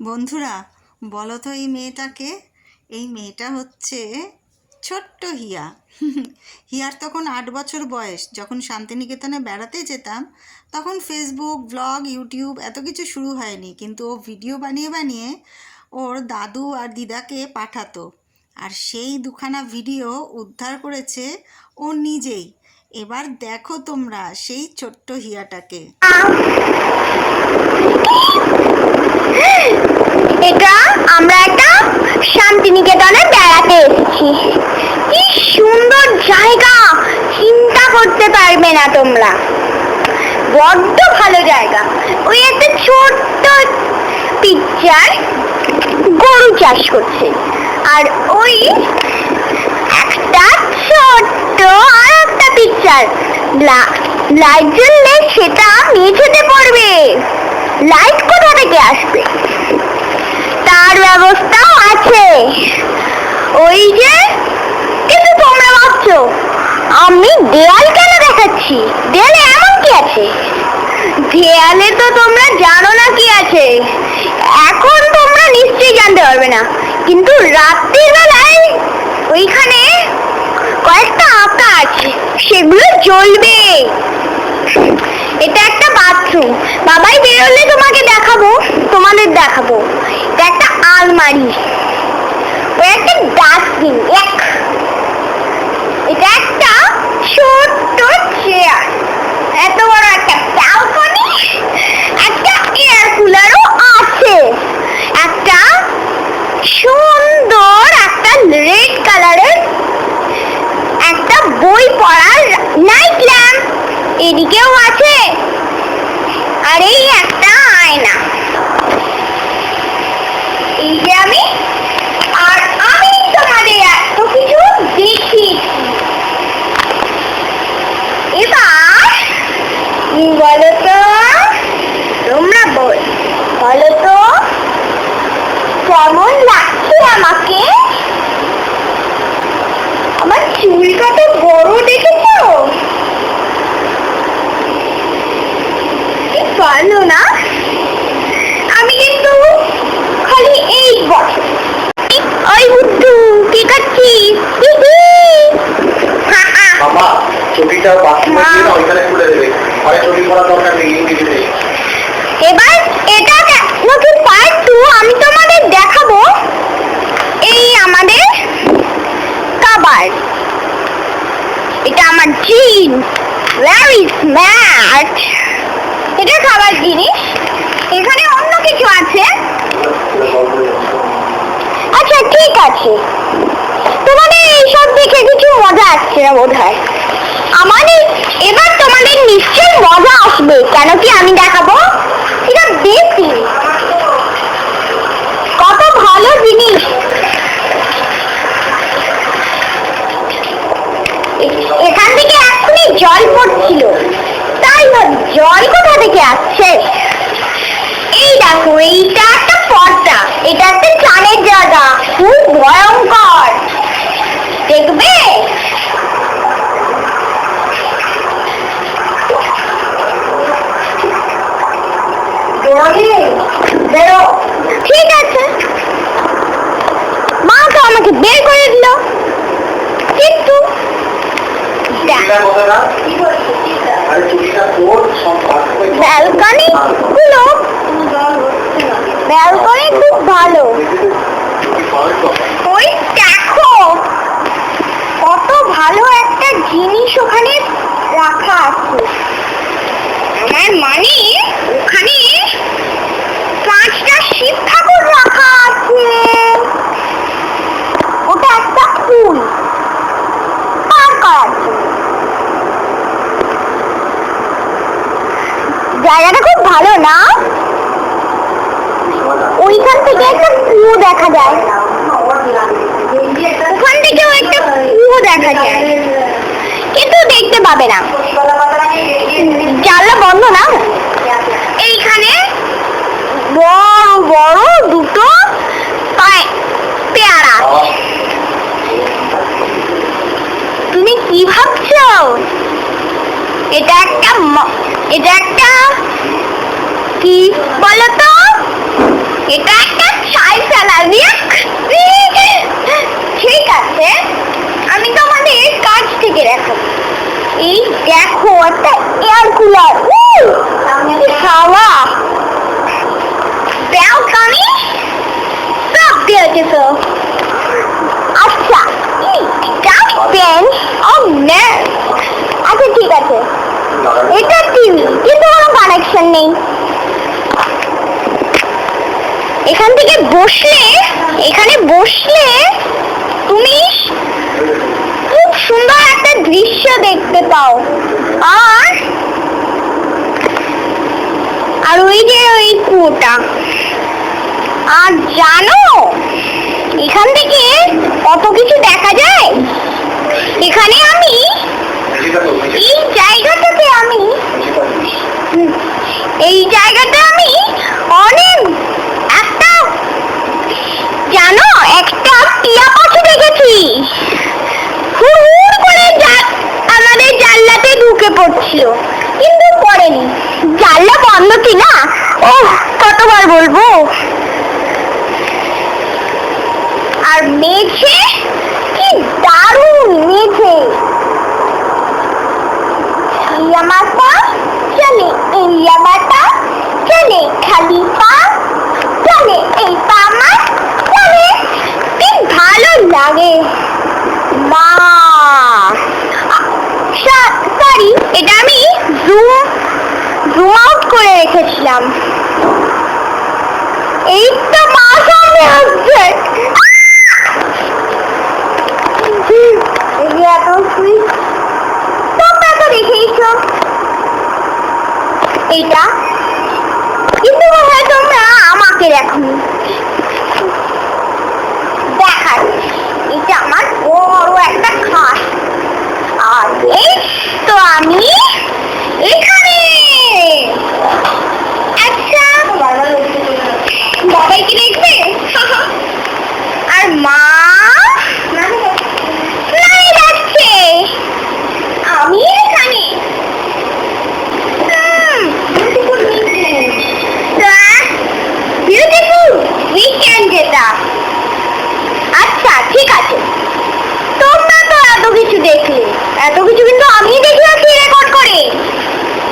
বন্ধুরা বলো তো এই মেয়েটাকে? এই মেয়েটা হচ্ছে ছোট্ট হিয়া। হিয়ার তখন আট বছর বয়স। যখন শান্তিনিকেতনে বেড়াতে যেতাম, তখন ফেসবুক ব্লগ ইউটিউব এত কিছু শুরু হয়নি। কিন্তু ও ভিডিও বানিয়ে বানিয়ে ওর দাদু আর দিদাকে পাঠাতো। আর সেই দুখানা ভিডিও উদ্ধার করেছে ও নিজেই। এবার দেখো তোমরা সেই ছোট্ট হিয়াটাকে। এটা আমরা একটা শান্তিনিকেতনে বেড়াতে এসেছি। কি সুন্দর জায়গা! চিন্তা করতে পারবে না তোমরা। বড্ড ভালো জায়গা। ওই একটা ছোট্ট পিকচার গরু চাষ করছে। আর ওই একটা ছোট্ট আর একটা পিকচার। লাইট জ্বললে সেটা মেঝেতে পড়বে। লাইট থেকে আসবে। তার ব্যবস্থাও আছে। ওই যে কিন্তু তোমরা ভাবছ, আমি দেয়াল কেন দেখাচ্ছি? দেয়ালে এমন কি আছে? দেয়ালে তো তোমরা জানো না কি আছে। এখন তোমরা নিশ্চয়ই জানতে পারবে না। কিন্তু রাত্রির বেলায় ওইখানে কয়েকটা আঁকা আছে। সেগুলো জ্বলবে। এটা একটা বাথরুম বাবাই বেরোলে তোমাকে দেখাবো, তোমাদের দেখাবো। এটা একটা আলমারি। ও একটা ডাস্টবিন এক। এটা একটা ছোট্ট চেয়ার এত বড় একটা ব্যালকনি একটা এয়ার কুলারও আছে। একটা সুন্দর একটা রেড কালারের একটা বই পড়ার নাইট ল্যাম্প এদিকেও আছে। আর একটা আয়না। এই আমি, আর আমি তোমাদের এত কিছু দেখিয়েছি এবার তুমি বলো তো তোমরা বল বলো তো কেমন লাগছে আমাকে? আমার চুল কত বড় দেখেছ কি ভালো না আমি কিন্তু খালি এই বছর ওই বুদ্ধু কি করছিস হি হি। হা, হা। বাবা ছবিটা বাকি। না ওইখানে খুলে দেবে। পরে ছবি করার দরকার নেই নেই। এবার এটা নাকি পার্ট টু আমি তোমাদের দেখাবো এই আমাদের কাবার এটা আমার জিন ভেরি স্মার্ট এটা খাবার জিনিস। এখানে অন্য কিছু আছে? আচ্ছা ঠিক আছে। তোমাদের এইসব দেখে কিছু মজা আসছে না বোধ হয় আমাদের এবার তোমাদের নিশ্চয়ই মজা আসবে। কেন কি আমি দেখাবো এটা বেশি কত ভালো জিনিস এ- এখান থেকে এক্ষুনি জল পড়ছিল তাই ভাবি, জল কোথা থেকে আসছে এই দেখো এইটা একটা পর্দা এটা একটা চানের জায়গা খুব ভয়ঙ্কর দেখবে বেরো ঠিক আছে মা তো আমাকে বের করে দিল কিন্তু ব্যালকনি গুলো? ব্যালকনি খুব ভালো। ওই দেখো, কত ভালো একটা জিনিস ওখানে রাখা আছে। আমার মানে ওখানে পাঁচটা শিব ঠাকুর রাখা আছে ওটা একটা ফুল পার করার জন্য জায়গাটা খুব ভালো না ওইখান থেকে একটা কুয়ো দেখা যায়। ওখান থেকেও একটা কুয়ো দেখা যায়। কিন্তু দেখতে পাবে না। জানলা বন্ধ না? এইখানে বড় বড় দুটো পায়ে- পেয়ারা তুমি কি ভাবছ? এটা একটা এটা একটা কি বলতো? এটা একটা সাইকেল আমি ঠিক আছে আমি তোমাদের কাছ থেকে দেখাবো এই দেখো একটা এয়ার কুলার খাওয়া ব্যালকনি beautiful. আচ্ছা ডাস্টবিন ও নো। আচ্ছা ঠিক আছে। এটা টিভি কিন্তু কোনো কানেকশন নেই। এখান থেকে বসলে, এখানে বসলে তুমি খুব সুন্দর একটা দৃশ্য দেখতে পাও। আর আর ওই যে ওই কুয়োটা। আর জানো, এখান থেকে কত কিছু দেখা যায়? এখানে আমি এই জায়গাটাতে আমি হুম, এই জায়গাটা আমি অনেক একটা জানো একটা টিয়া পাখি আমাদের জানলাতে ঢুকে পড়ছিল, কিন্তু পড়েনি। জানলা বন্ধ কি না ও কতবার বলব? আর মেঝে? কি দারুণ মেঝে। ইয়া মাতা চলে ইয়া মাতা চলে খালি পা চলে এই পা আমার চলে কি ভালো লাগে মা সরি এটা আমি জুম জুম আউট করে রেখেছিলাম। এই তো মা সামনে আসছে তোমরা এইটা। কিন্তু হয়, তোমরা আমাকে দেখনি দেখার এটা আমার বড় একটা খাট আর এই তো আমি এখানে আচ্ছা বাবাই কি দেখবে আর মা নাই যাচ্ছে আমি এখানে বিউটিফুল উইকেন্ড যেটা আচ্ছা ঠিক আছে তোমরা তো এত কিছু দেখলে এত কিছু কিন্তু আমি দেখে আছি রেকর্ড করে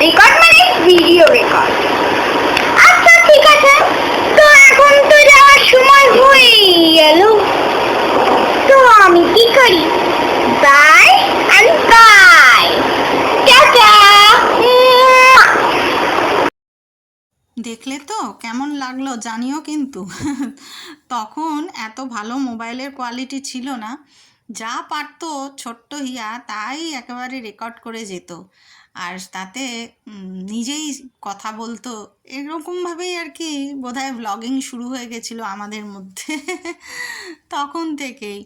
রেকর্ড মানে ভিডিও রেকর্ড আচ্ছা ঠিক আছে তো এখন তো যাওয়ার সময় হয়েই গেল তো আমি কি করি বাই অ্যান্ড বাই টাটা দেখলে তো কেমন লাগল জানিও কিন্তু। তখন এত ভালো মোবাইলের কোয়ালিটি ছিল না। যা পারতো ছোট্ট হিয়া তাই একেবারে রেকর্ড করে যেত। আর তাতে নিজেই কথা বলতো। এরকমভাবেই আর কি বোধহয় ব্লগিং শুরু হয়ে গেছিল আমাদের মধ্যে। তখন থেকেই।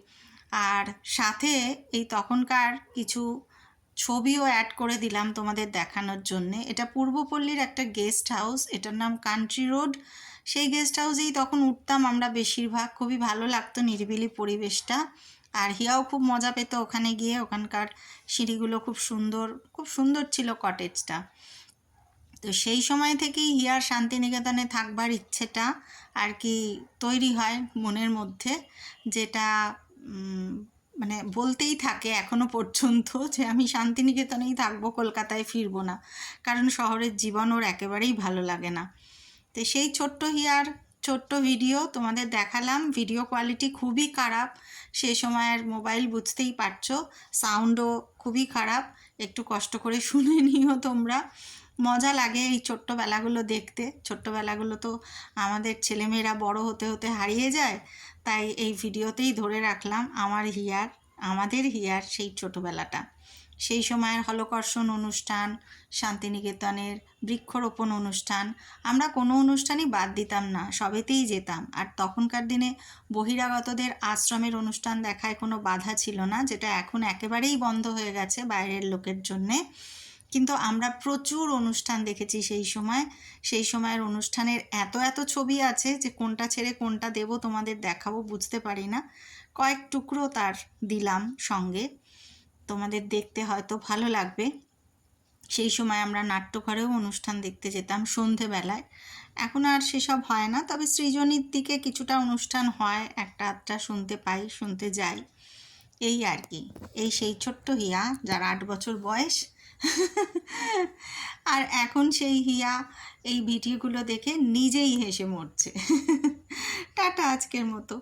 আর সাথে এই তখনকার কিছু ছবিও অ্যাড করে দিলাম তোমাদের দেখানোর জন্যে। এটা পূর্বপল্লীর একটা গেস্ট হাউস এটার নাম কান্ট্রি রোড সেই গেস্ট হাউসেই তখন উঠতাম আমরা বেশিরভাগ, খুবই ভালো লাগতো নিরিবিলি পরিবেশটা। আর হিয়াও খুব মজা পেতো ওখানে গিয়ে, ওখানকার সিঁড়িগুলো খুব সুন্দর খুব সুন্দর ছিল কটেজটা তো সেই সময় থেকেই হিয়ার শান্তিনিকেতনে থাকবার ইচ্ছেটা আর কি তৈরি হয় মনের মধ্যে, যেটা মানে বলতেই থাকে এখনও পর্যন্ত যে আমি শান্তিনিকেতনেই থাকব, কলকাতায় ফিরবো না। কারণ শহরের জীবন ওর একেবারেই ভালো লাগে না। তো সেই ছোট্ট হিয়ার, ছোট্ট ভিডিও তোমাদের দেখালাম। ভিডিও কোয়ালিটি খুবই খারাপ। সেই সময়ের মোবাইল বুঝতেই পারছ, সাউন্ডও খুবই খারাপ। একটু কষ্ট করে শুনে নিও তোমরা। মজা লাগে এই ছোট্টবেলাগুলো দেখতে। ছোট্টবেলাগুলো তো আমাদের ছেলেমেয়েরা বড় হতে হতে হারিয়ে যায়। তাই এই ভিডিওতেই ধরে রাখলাম আমার হিয়ার, আমাদের হিয়ার সেই ছোটোবেলাটা। সেই সময়ের হলকর্ষণ অনুষ্ঠান, শান্তিনিকেতনের বৃক্ষরোপণ অনুষ্ঠান, আমরা কোনো অনুষ্ঠানই বাদ দিতাম না, সবেতেই যেতাম। আর তখনকার দিনে বহিরাগতদের আশ্রমের অনুষ্ঠান দেখায় কোনো বাধা ছিল না, যেটা এখন একেবারেই বন্ধ হয়ে গেছে বাইরের লোকের জন্যে। কিন্তু আমরা প্রচুর অনুষ্ঠান দেখেছি সেই সময়। সেই সময়ের অনুষ্ঠানের এত এত ছবি আছে যে কোনটা ছেড়ে কোনটা দেব তোমাদের দেখাবো, বুঝতে পারি না। কয়েক টুকরো তার দিলাম সঙ্গে। তোমাদের দেখতে হয়তো ভালো লাগবে। সেই সময় আমরা নাট্যঘরেও অনুষ্ঠান দেখতে যেতাম সন্ধেবেলায়। এখন আর সেসব হয় না, তবে সৃজনীর দিকে কিছুটা অনুষ্ঠান হয়, একটা, আধটা শুনতে পাই, শুনতে যাই। এই আর কি। এই সেই ছোট্ট হিয়া, যার আট বছর বয়স আর এখন সেই হিয়া এই ভিডিওগুলো দেখে নিজেই হেসে মরছে। টাটা আজকের মতো।